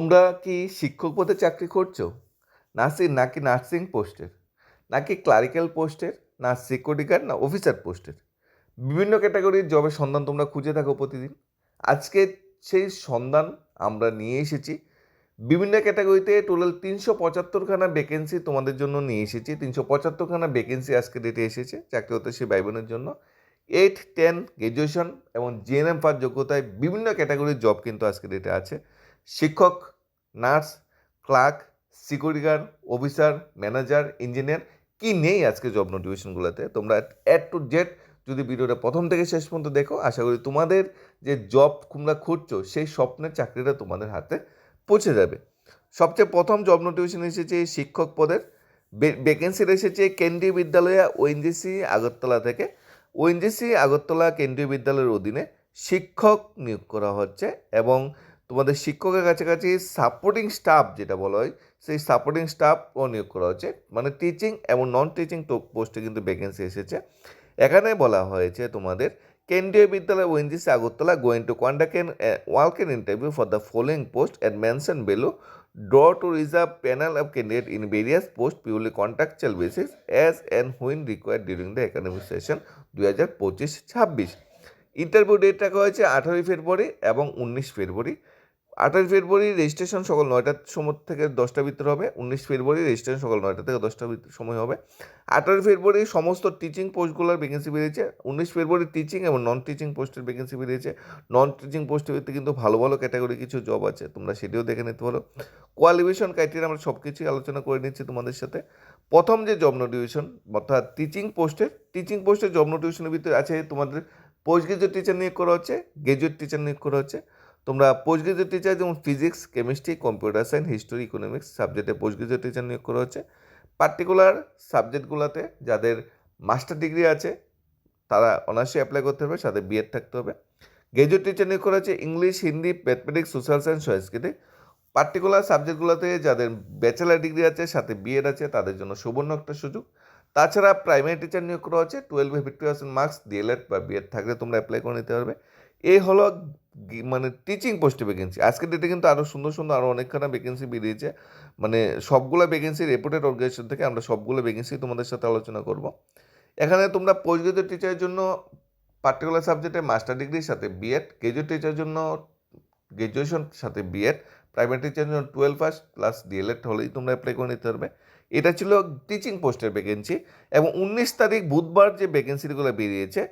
তোমরা কি শিক্ষক পদে চাকরি করছ? নার্সিং নাকি নার্সিং পোস্টের? নাকি ক্লারিক্যাল পোস্টের? না সিকিউরিটি গার্ড? না অফিসার পোস্টের? বিভিন্ন ক্যাটাগরির জবের সন্ধান তোমরা খুঁজে থাকো প্রতিদিন। আজকে সেই সন্ধান আমরা নিয়ে এসেছি। বিভিন্ন ক্যাটাগরিতে টোটাল তিনশো পঁচাত্তরখানা ভ্যাকেন্সি তোমাদের জন্য নিয়ে এসেছি। তিনশো পঁচাত্তরখানা ভ্যাকেন্সি আজকে ডেটে এসেছে চাকরি হতে সেই ভাই জন্য। এইট টেন গ্র্যাজুয়েশন এবং জিএনএম পাস যোগ্যতায় বিভিন্ন ক্যাটাগরির জব কিন্তু আজকে ডেটে আছে। শিক্ষক, nurse, clerk, security guard, officer, manager, engineer, কি নেই আজকে জব নোটিফিকেশনগুলোতে? তোমরা এড টু জেড যদি ভিডিওটা প্রথম থেকে শেষ পর্যন্ত দেখো, আশা করি তোমাদের যে জব তোমরা খুঁজছো, সেই স্বপ্নের চাকরিটা তোমাদের হাতে পৌঁছে যাবে। সবচেয়ে প্রথম জব নোটিফিকেশন এসেছে শিক্ষক পদের। ভ্যাকেন্সি এসেছে কেন্দ্রীয় বিদ্যালয় ওএনজিসি আগরতলা থেকে। ওএনজিসি আগরতলা কেন্দ্রীয় বিদ্যালয়ের অধীনে শিক্ষক নিয়োগ করা হচ্ছে এবং তোমাদের শিক্ষকের কাছাকাছি সাপোর্টিং স্টাফ যেটা বলা হয়, সেই সাপোর্টিং স্টাফও নিয়োগ করা হয়েছে। মানে টিচিং এবং নন টিচিং পোস্টে কিন্তু ভ্যাকেন্সি এসেছে। এখানে বলা হয়েছে তোমাদের, Kendriya Vidyalaya ONGC Agartala going to conduct an walk in interview for the following post and mention below draw to reserve panel of candidate in various post purely contractual basis as and when required during the academic session দুই হাজার পঁচিশ ছাব্বিশ। Interview date রাখা হয়েছে আঠারোই ফেব্রুয়ারি এবং উনিশ ফেব্রুয়ারি। আঠাশ ফেব্রুয়ারি রেজিস্ট্রেশন সকাল নয়টার সময় থেকে দশটা ভিতরে হবে, উনিশ ফেব্রুয়ারি রেজিস্ট্রেশন সকাল নয়টা থেকে দশটা সময় হবে। আঠারো ফেব্রুয়ারি সমস্ত টিচিং পোস্টগুলোর ভ্যাকেন্সি বেরিয়েছে উনিশ ফেব্রুয়ারি টিচিং এবং নন টিচিং পোস্টের ভ্যাকেন্সি বেরিয়েছে নন টিচিং পোস্টের ভিত্তি কিন্তু ভালো ভালো ক্যাটাগরি কিছু জব আছে, তোমরা সেটিও দেখে নিতে পারো। কোয়ালিফিকেশন ক্রাইটেরিয়া আমরা সব কিছুই আলোচনা করে নিচ্ছি তোমাদের সাথে। প্রথম যে জব নোটিফিকেশন অর্থাৎ টিচিং পোস্টের টিচিং পোস্টের জব নোটিফিকেশনের ভিতরে আছে তোমাদের পোস্ট গ্রাজুয়েট টিচার নিয়োগ করা হচ্ছে গ্রাজুয়েট টিচার নিয়োগ করা হচ্ছে। তোমরা পোস্ট গ্রাজুয়েট টিচার যেমন physics chemistry computer science history economics সাবজেক্টে পোস্ট গ্রাজুয়েট টিচার নিয়োগ করা হচ্ছে। পার্টিকুলার সাবজেক্টগুলোতে যাদের মাস্টার ডিগ্রি আছে, তারা অনার্সে অ্যাপ্লাই করতে হবে সাথে বিএড থাকতে হবে। গ্রাজুয়েট টিচার নিয়োগ করা হচ্ছে English Hindi mathematics social science সংস্কৃতি পার্টিকুলার সাবজেক্টগুলোতে যাদের ব্যাচেলার ডিগ্রি আছে, সাথে বিএড আছে, তাদের জন্য সুবর্ণ একটা সুযোগ। তাছাড়া প্রাইমারি টিচার নিয়োগ করা হচ্ছে টুয়েলভে ফিফটি পার্সেন্ট মার্কস ডিএলএড বা বিএড থাকলে তোমরা অ্যাপ্লাই করে নিতে পারবে। এই হলো মানে টিচিং পোস্টে ভ্যাকেন্সি আজকের ডেটে কিন্তু আরও সুন্দর সুন্দর আরও অনেকখানা ভ্যাকেন্সি বেরিয়েছে। মানে সবগুলো ভ্যাকেন্সি রেপুটেড অর্গানাইজেশন থেকে আমরা সবগুলো ভ্যাকেন্সি তোমাদের সাথে আলোচনা করব। এখানে তোমরা পোস্টগ্রেজুয়েট টিচারের জন্য পার্টিকুলার সাবজেক্টে মাস্টার ডিগ্রির সাথে বিএড গ্রাজুয়েট টিচারের জন্য গ্র্যাজুয়েশন সাথে বিএড প্রাইমারি টিচারের জন্য টুয়েলভ পাস প্লাস ডিএলএড হলেই তোমরা অ্যাপ্লাই করে নিতে পারবে। এটা ছিল টিচিং পোস্টের ভ্যাকেন্সি এবং উনিশ তারিখ বুধবার যে ভ্যাকেন্সিগুলো বেরিয়েছে,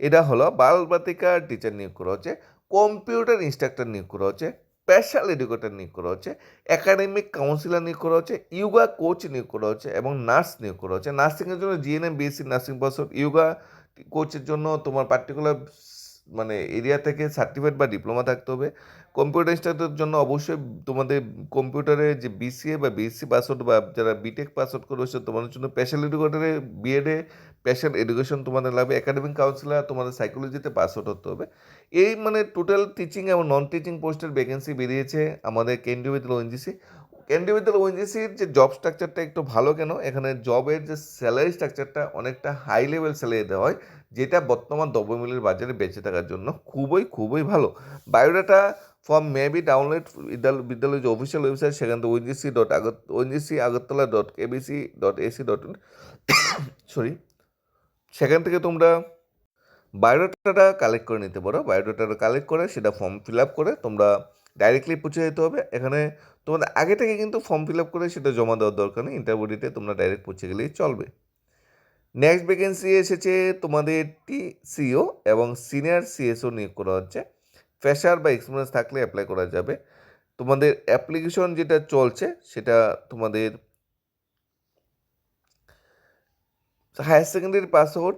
এটা হলো বাল বাতিকার টিচার নিয়োগ করা হচ্ছে। কম্পিউটার ইনস্ট্রাক্টর নিয়োগ করা হচ্ছে স্পেশাল এডুকেটর নিয়োগ করা হচ্ছে একাডেমিক কাউন্সিলার নিয়োগ করা হচ্ছে ইয়োগা কোচ নিয়োগ করা হচ্ছে এবং নার্স নিয়োগ করা হচ্ছে। নার্সিংয়ের জন্য GNM BSc nursing pass yoga কোচের জন্য তোমার পার্টিকুলার মানে এরিয়া থেকে সার্টিফিকেট বা ডিপ্লোমা থাকতে হবে। কম্পিউটার ইনস্ট্রাক্টরের জন্য অবশ্যই তোমাদের কম্পিউটারে যে বিসিএ বা বিএসসি পাসওয়ার্ড বা যারা বিটেক পাসওয়ার্ড করেছে তোমাদের জন্য স্পেশাল এডুকেটারে বিএডে স্পেশাল এডুকেশন তোমাদের লাগবে। একাডেমিক কাউন্সিলার তোমাদের সাইকোলজিতে পাসওয়ার্ড হতে হবে। এই মানে টোটাল টিচিং এবং নন টিচিং পোস্টের ভ্যাকেন্সি বেরিয়েছে আমাদের কেন্দ্রীয় বিদ্যালয় ওএনজিসি কেন্দ্রীয় বিদ্যালয় ওএনজিসির যে জব স্ট্রাকচারটা একটু ভালো কেন? এখানে জবের যে স্যালারি স্ট্রাকচারটা অনেকটা হাই লেভেল স্যালারি দেওয়া হয়, যেটা বর্তমান দ্রব্যমূল্যের বাজারে বেঁচে থাকার জন্য খুবই খুবই ভালো। Biodata form may be download বিদ্যালয় বিদ্যালয়ের যে অফিসিয়াল ওয়েবসাইট সেখান থেকে ONGC dot agar ONGC Agartala dot KBC dot AC dot in sorry সেখান থেকে তোমরা বায়োডাটাটা কালেক্ট করে নিতে পারো। বায়োডাটাটা কালেক্ট করে সেটা ফর্ম ফিল আপ করে তোমরা ডাইরেক্টলি পৌঁছে যেতে হবে। এখানে তোমাদের আগে থেকে কিন্তু ফর্ম ফিল আপ করে সেটা জমা দেওয়ার দরকার নেই। ইন্টারভিউ দিতে তোমরা ডাইরেক্ট পৌঁছে গেলেই চলবে। নেক্সট ভ্যাকেন্সি এসেছে তোমাদের টি সিও এবং সিনিয়র সিএসও নিয়োগ করা হচ্ছে। ফ্রেশার বা এক্সপিরিয়েন্স থাকলে অ্যাপ্লাই করা যাবে। তোমাদের অ্যাপ্লিকেশন যেটা চলছে সেটা তোমাদের হায়ার সেকেন্ডারি পাসওয়ার্ড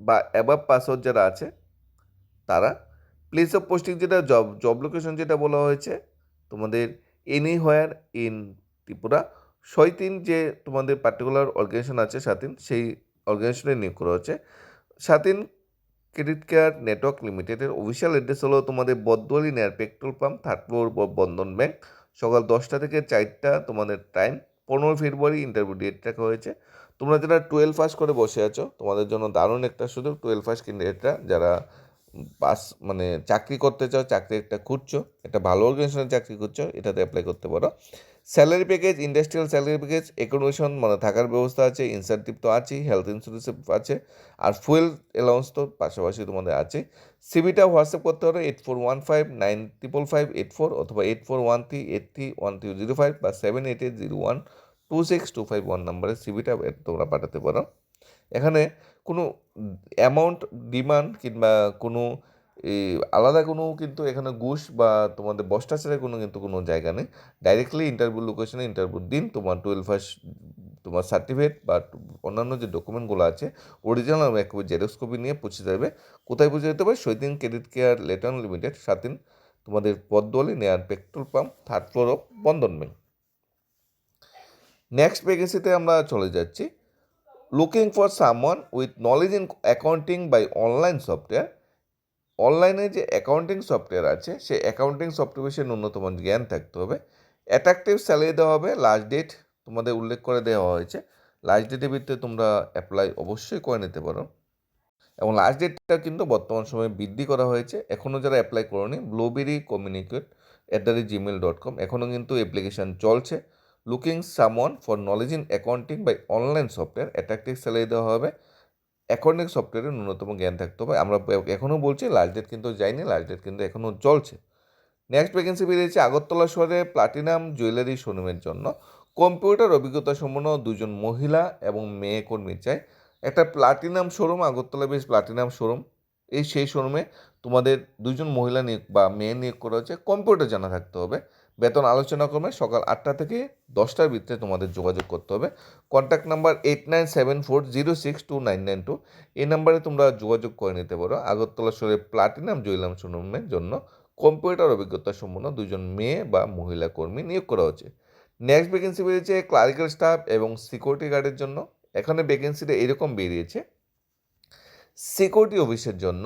বা অ্যাবাব পাসওয়ার্ড যারা আছে, তারা প্লেস অফ পোস্টিং যেটা জব জব লোকেশন যেটা বলা হয়েছে, তোমাদের এনি হোয়ার ইন ত্রিপুরা। সৈতিন যে তোমাদের পার্টিকুলার অর্গানাইজেশন আছে স্বাধীন, সেই অর্গানাইজেশনে নিয়োগ করা হচ্ছে স্বাধীন ক্রেডিট কেয়ার নেটওয়ার্ক লিমিটেডের অফিসিয়াল অ্যাড্রেস হলো তোমাদের বদলি near petrol pump third floor Bandhan bank সকাল দশটা থেকে চারটা তোমাদের টাইম পনেরো ফেব্রুয়ারি ইন্টারভিউ ডেট রাখা হয়েছে। তোমরা যারা টুয়েলভ পাস করে বসে আছো, তোমাদের জন্য দারুণ একটা সুযোগ। টুয়েলভ পাস ক্যান্ডিডেটরা যারা পাস মানে চাকরি করতে চাও চাকরি একটা খুঁজছো, একটা ভালো অর্গানাইজেশনে চাকরি খুঁজছো, এটাতে অ্যাপ্লাই করতে পারো। Salary package industrial salary package accommodation মানে থাকার ব্যবস্থা আছে ইনসেন্টিভ তো আছেই হেলথ ইন্স্যুরেন্স আছে, আর ফুয়েল অ্যালাউন্স তো পাশাপাশি তোমাদের আছে। সিবিটা হোয়াটসঅ্যাপ করতে পারো eight four one five nine triple five eight four অথবা eight four one three eight three one three zero five বা seven eight eight zero one two six two five one নাম্বারে সিবিটা তোমরা পাঠাতে পারো। এখানে কোনো অ্যামাউন্ট ডিমান্ড কিংবা কোনো আলাদা কোনো কিন্তু এখানে ঘুষ বা তোমাদের বস্টাচারের কোনো কিন্তু কোনো জায়গা নেই। ডাইরেক্টলি ইন্টারভিউ লোকেশনে ইন্টারভিউ দিন, তোমার টুয়েলভ ফার্স্ট তোমার সার্টিফিকেট বা অন্যান্য যে ডকুমেন্টগুলো আছে অরিজিনাল এক জেরক্স কপি নিয়ে পৌঁছে যাবে। কোথায় পৌঁছে যেতে হবে সৈদিন ক্রেডিট কেয়ার লেটন লিমিটেড সাতিন তোমাদের পদ্মলি near petrol pump third floor of Bandhan bank next ভ্যাকেন্সিতে আমরা চলে যাচ্ছি। Looking for someone with knowledge in accounting by online software অনলাইনে যে অ্যাকাউন্টিং সফটওয়্যার আছে, সেই অ্যাকাউন্টিং সফটওয়্যার বিষয়ে ন্যূনতম জ্ঞান থাকতে হবে। অ্যাট্রাকটিভ স্যালারি দেওয়া হবে লাস্ট ডেট তোমাদের উল্লেখ করে দেওয়া হয়েছে। লাস্ট ডেটের ভিত্তিতে তোমরা অ্যাপ্লাই অবশ্যই করে নিতে পারো। এবং লাস্ট ডেটটা কিন্তু বর্তমান সময়ে বৃদ্ধি করা হয়েছে। এখনও যারা অ্যাপ্লাই করনি blueberry communicate at the rate Gmail dot com এখনও কিন্তু অ্যাপ্লিকেশান চলছে। Looking someone for knowledge in accounting by online software attractive salary দেওয়া হবে। অ্যাকাউন্টিং সফটওয়্যারের ন্যূনতম জ্ঞান থাকতে হবে। আমরা এখনও বলছি লাস্ট ডেট কিন্তু যায়নি লাস্ট ডেট কিন্তু এখনও চলছে। নেক্সট ভ্যাকেন্সি বেরিয়েছে আগরতলা শহরে প্লাটিনাম জুয়েলারি শোরুমের জন্য। কম্পিউটার অভিজ্ঞতা সম্পন্ন দুজন মহিলা এবং মেয়ে কর্মী চাই। একটা প্লাটিনাম শোরুম আগরতলা বেশ প্লাটিনাম শোরুম এই সেই শোরুমে তোমাদের দুজন মহিলা নিয়োগ বা মেয়ে নিয়োগ করা হচ্ছে। কম্পিউটার জানা থাকতে হবে। বেতন আলোচনা করবে, সকাল আটটা থেকে দশটার ভিতরে তোমাদের যোগাযোগ করতে হবে। Contact number eight nine seven four zero six two nine nine two এই নাম্বারে তোমরা যোগাযোগ করে নিতে পারো। আগরতলা শহরে প্লাটিনাম জুয়েলাম শোরুমের জন্য কম্পিউটার অভিজ্ঞতা সম্পন্ন দুজন মেয়ে বা মহিলা কর্মী নিয়োগ করা হচ্ছে। নেক্সট ভ্যাকেন্সি বেরিয়েছে ক্লারিক্যাল স্টাফ এবং সিকিউরিটি গার্ডের জন্য। এখানে ভ্যাকেন্সিটা এরকম বেরিয়েছে। সিকিউরিটি অফিসের জন্য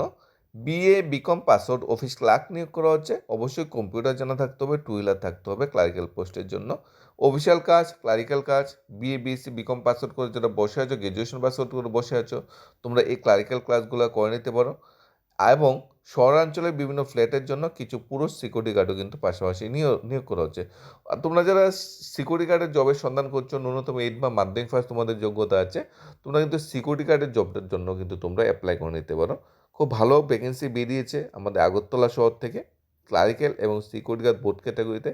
BA BCom password office clerk নিয়োগ করা হচ্ছে। অবশ্যই কম্পিউটার জানা থাকতে হবে টু হুইলার থাকতে হবে ক্লারিক্যাল পোস্টের জন্য। অফিসিয়াল কাজ ক্লারিক্যাল কাজ বিএ বিএসসি বিকম পাসওয়ার্ড করে যারা বসে আছো গ্র্যাজুয়েশন পাসওয়ার্ড করে বসে আছো, তোমরা এই ক্লারিক্যাল ক্লাসগুলো করে নিতে পারো। এবং শহরাঞ্চলের বিভিন্ন ফ্ল্যাটের জন্য কিছু পুরুষ সিকিউরিটি গার্ডও কিন্তু পাশাপাশি নিয়োগ নিয়োগ করা হচ্ছে। আর তোমরা যারা সিকিউরিটি গার্ডের জবের সন্ধান করছ, ন্যূনতম এইট বা মাধ্যমিক ফার্স্ট তোমাদের যোগ্যতা আছে, তোমরা কিন্তু সিকিউরিটি গার্ডের জবটার জন্য কিন্তু তোমরা অ্যাপ্লাই করে নিতে পারো। খুব ভালো ভ্যাকেন্সি বেরিয়েছে আমাদের আগরতলা শহর থেকে ক্লারিক্যাল এবং সিকিউরিটি গার্ড বোর্ড ক্যাটাগরিতে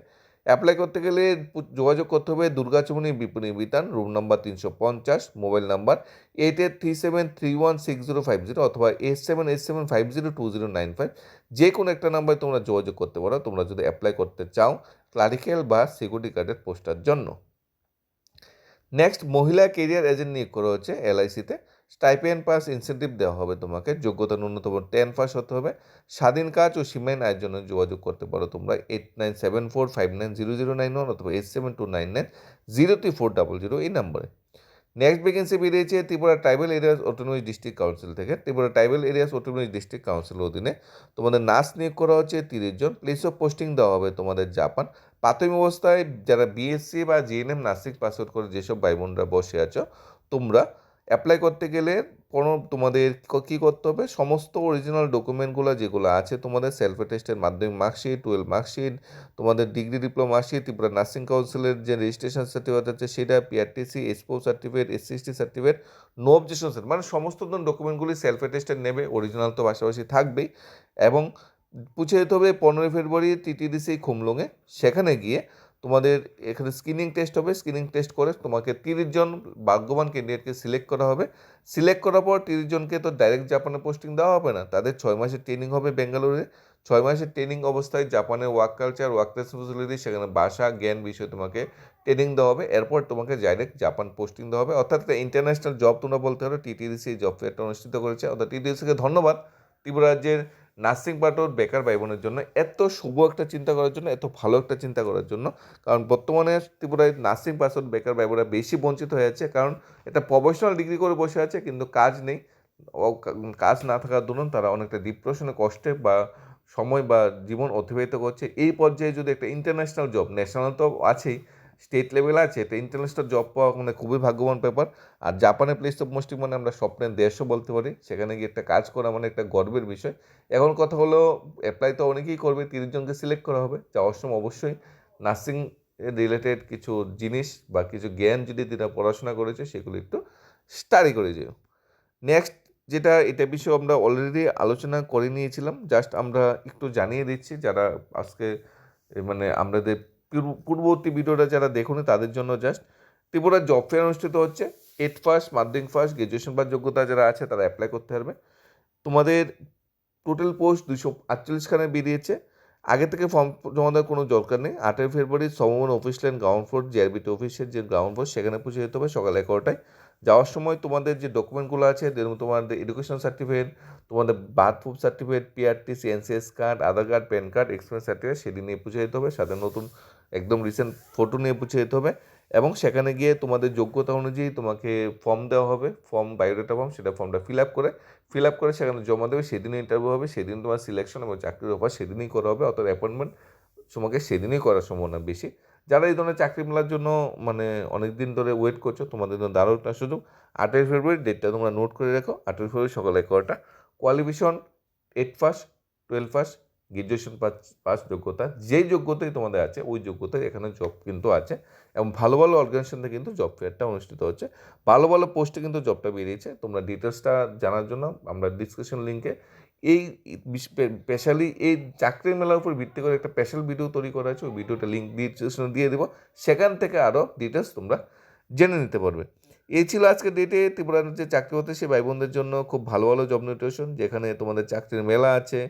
অ্যাপ্লাই করতে গেলে যোগাযোগ করতে হবে দুর্গাচমনি বিপণী বিতান রুম নাম্বার তিনশো পঞ্চাশ mobile number eight eight three seven three one six zero five zero অথবা eight seven eight seven five zero two zero nine five যে কোনো একটা নাম্বারে তোমরা যোগাযোগ করতে পারো, তোমরা যদি অ্যাপ্লাই করতে চাও ক্লারিক্যাল বা সিকিউরিটি গার্ডের পোস্টার জন্য। নেক্সট মহিলা কেরিয়ার এজেন্ট নিয়োগ করা হচ্ছে এলআইসিতে স্টাইপেন্ড পাস ইনসেন্টিভ দেওয়া হবে তোমাকে, যোগ্যতা ন্যূনতম টেন পাস হতে হবে। স্বাধীন কাজ ও সীমাইন আয়ের জন্য যোগাযোগ করতে পারো তোমরা eight nine seven four five nine zero zero nine one অথবা eight seven two nine nine zero three four double zero এই নাম্বারে। নেক্সট ভ্যাকেন্সি বেরিয়েছে Tripura tribal areas autonomic district council থেকে। Tripura tribal areas autonomic district কাউন্সিলের অধীনে তোমাদের nurse নিয়োগ করা হচ্ছে তিরিশ জন। প্লেস অফ পোস্টিং দেওয়া হবে তোমাদের জাপান। প্রাথমিক অবস্থায় যারা বিএসসি বা জিএনএম নার্সিং পাস আউট করে যেসব ভাই বোনরা বসে আছো, তোমরা অ্যাপ্লাই করতে গেলে কোনো তোমাদের কী করতে হবে? সমস্ত অরিজিনাল ডকুমেন্টগুলো যেগুলো আছে তোমাদের সেলফ টেস্টের মাধ্যমিক মার্কশিট টুয়েলভ মার্কশিট তোমাদের degree diploma marksheet Tripura nursing কাউন্সিলের যে রেজিস্ট্রেশন সার্টিফিকেট আছে সেটা PRTC এসপো certificate SC ST certificate no objection মানে সমস্ত ডকুমেন্টগুলি সেলফ টেস্টের নেবে অরিজিনাল তো পাশাপাশি থাকবেই। এবং পুছে যেতে হবে পনেরোই ফেব্রুয়ারি টিটিডিসি খুমলুঙে সেখানে গিয়ে তোমাদের এখানে স্ক্রিনিং টেস্ট হবে স্ক্রিনিং টেস্ট করে তোমাকে তিরিশ জন ভাগ্যবান ক্যান্ডিডেটকে সিলেক্ট করা হবে। সিলেক্ট করার পর তিরিশ জনকে তো ডাইরেক্ট জাপানে পোস্টিং দেওয়া হবে না। তাদের ছয় মাসের ট্রেনিং হবে বেঙ্গালুরুতে। ছয় মাসের ট্রেনিং অবস্থায় জাপানের ওয়ার্ক কালচার ওয়ার্ক রেসপন্সিবিলিটি সেখানে ভাষা, জ্ঞান বিষয়ে তোমাকে ট্রেনিং দেওয়া হবে। এরপর তোমাকে ডাইরেক্ট জাপান পোস্টিং দেওয়া হবে। অর্থাৎ একটা ইন্টারন্যাশনাল জব তোমরা বলতে পারো টিটিডিসি জব ফেয়ারটা অনুষ্ঠিত করেছে। অর্থাৎ টিটিডিসিকে ধন্যবাদ। ত্রিপুরা রাজ্যের নার্সিং পাঠক বেকার ভাই বোনের জন্য এত শুভ একটা চিন্তা করার জন্য, এত ভালো একটা চিন্তা করার জন্য। কারণ বর্তমানে ত্রিপুরায় নার্সিং পাঠক বেকার ভাই বোনরা বেশি বঞ্চিত হয়ে যাচ্ছে কারণ এটা প্রফেশনাল ডিগ্রি করে বসে আছে, কিন্তু কাজ নেই। কাজ না থাকার দরুন তারা অনেকটা ডিপ্রেশনে কষ্টে বা সময় বা জীবন অতিবাহিত করছে। এই পর্যায়ে যদি একটা ইন্টারন্যাশনাল জব ন্যাশনাল তো আছেই স্টেট লেভেল আছে এটা ইন্টারন্যাশনাল জব পাওয়া মানে খুবই ভাগ্যবান ব্যাপার। আর জাপানের প্লেস অফ মোস্টিং মানে আমরা স্বপ্নের দেশও বলতে পারি। সেখানে গিয়ে একটা কাজ করা মানে একটা গর্বের বিষয়। এখন কথা হলো অ্যাপ্লাই তো অনেকেই করবে, তিরিশ জনকে সিলেক্ট করা হবে। যাওয়ার সময় অবশ্যই নার্সিং রিলেটেড কিছু জিনিস বা কিছু জ্ঞান যদি তারা পড়াশোনা করেছে, সেগুলো একটু স্টাডি করে যেও। নেক্সট যেটা, এটা বিষয়ে আমরা অলরেডি আলোচনা করে নিয়েছিলাম। জাস্ট আমরা একটু জানিয়ে দিচ্ছি, যারা আজকে মানে আমাদের পূর্ববর্তী ভিডিওটা যারা দেখুন, তাদের জন্য জাস্ট ত্রিপুরার জব ফেয়ার অনুষ্ঠিত হচ্ছে। এইট ফার্স্ট মাধ্যমিক ফার্স্ট গ্রাজুয়েশন বা যোগ্যতা যারা আছে, তারা অ্যাপ্লাই করতে পারবে। তোমাদের টোটাল পোস্ট দুশো আটচল্লিশখানে বেরিয়েছে। আগে থেকে ফর্ম জমা দেওয়ার কোনো দরকার নেই। আটই ফেব্রুয়ারি সমমন office line ground floor GRBT অফিসের যে গ্রাউন্ড ফ্লোর সেখানে পৌঁছে যেতে হবে সকাল এগারোটায়। যাওয়ার সময় তোমাদের যে ডকুমেন্টগুলো আছে যেরকম তোমাদের এডুকেশন সার্টিফিকেট তোমাদের birth proof certificate PRTC NCS card Aadhaar card PAN card experience certificate সেদিন নিয়ে পৌঁছে যেতে হবে। সাথে নতুন একদম রিসেন্ট ফটো নিয়ে পৌঁছে যেতে হবে এবং সেখানে গিয়ে তোমাদের যোগ্যতা অনুযায়ী তোমাকে ফর্ম দেওয়া হবে ফর্ম বায়োডাটা ফর্ম সেটা ফর্মটা ফিল আপ করে ফিল আপ করে সেখানে জমা দেবে, সেদিনই ইন্টারভিউ হবে, সেদিন তোমার সিলেকশন এবং চাকরির অফার সেদিনই করা হবে, অর্থাৎ অ্যাপয়েন্টমেন্ট তোমাকে সেদিনই করার সম্ভাবনা বেশি। যারা এই ধরনের চাকরি মেলার জন্য মানে অনেক দিন ধরে ওয়েট করছ, তোমাদের জন্য দারুণ একটা সুযোগ। আঠেরোই ফেব্রুয়ারি ডেটটা তোমরা নোট করে রাখো, আঠেরোই ফেব্রুয়ারি সকাল এগারোটা। Qualification eight first twelve first graduation pass pass যোগ্যতা, যেই যোগ্যতাই তোমাদের আছে, ওই যোগ্যতায় এখানে জব কিন্তু আছে। এবং ভালো ভালো অর্গানাইজেশন থেকে কিন্তু জব ফেয়ারটা অনুষ্ঠিত হচ্ছে। ভালো ভালো পোস্টে কিন্তু জবটা বেরিয়েছে। তোমরা ডিটেলসটা জানার জন্য আমরা ডিসক্রিপশন লিঙ্কে এই স্পেশালি এই চাকরি মেলার উপর ভিত্তি করে একটা স্পেশাল ভিডিও তৈরি করা আছে ওই ভিডিওটা লিঙ্ক ডিসক্রিপশনে দিয়ে দেবো। সেখান থেকে আরও ডিটেলস তোমরা জেনে নিতে পারবে। এই ছিল আজকে ডেটে ত্রিপুরার যে চাকরি হতে সে ভাই বোনদের জন্য খুব ভালো ভালো জব নোটিফিকেশন যেখানে তোমাদের চাকরির মেলা আছে।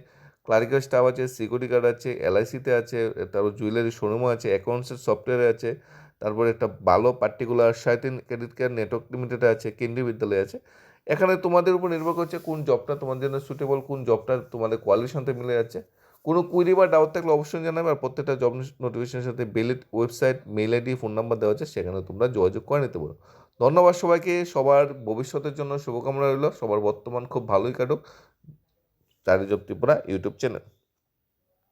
ক্লারিক্যাল স্টাফ আছে সিকিউরিটি গার্ড আছে এলআইসিতে আছে, তারপর জুয়েলারি শোরুমও আছে অ্যাকাউন্টসের সফটওয়্যারে আছে, তারপর একটা ভালো পার্টিকুলার সাইটিন ক্রেডিট কার্ড নেটওয়ার্ক লিমিটেড আছে, কেন্দ্রীয় বিদ্যালয় আছে। এখানে তোমাদের উপর নির্ভর করছে কোন জবটা তোমার জন্য সুটেবল কোন জবটা তোমাদের কোয়ালিটির সাথে মিলে যাচ্ছে। কোনো কুইরি বা ডাউট থাকলে অবশ্যই জানাবে আর প্রত্যেকটা জব নোটিফিকেশনের সাথে belt website mail ID phone number দেওয়া আছে, সেখানে তোমরা যোগাযোগ করে নিতে পারো। ধন্যবাদ সবাইকে, সবার ভবিষ্যতের জন্য শুভকামনা রইল, সবার বর্তমান খুব ভালোই কাটুক। চারি জব ত্রিপুরা ইউটিউব চ্যানেল।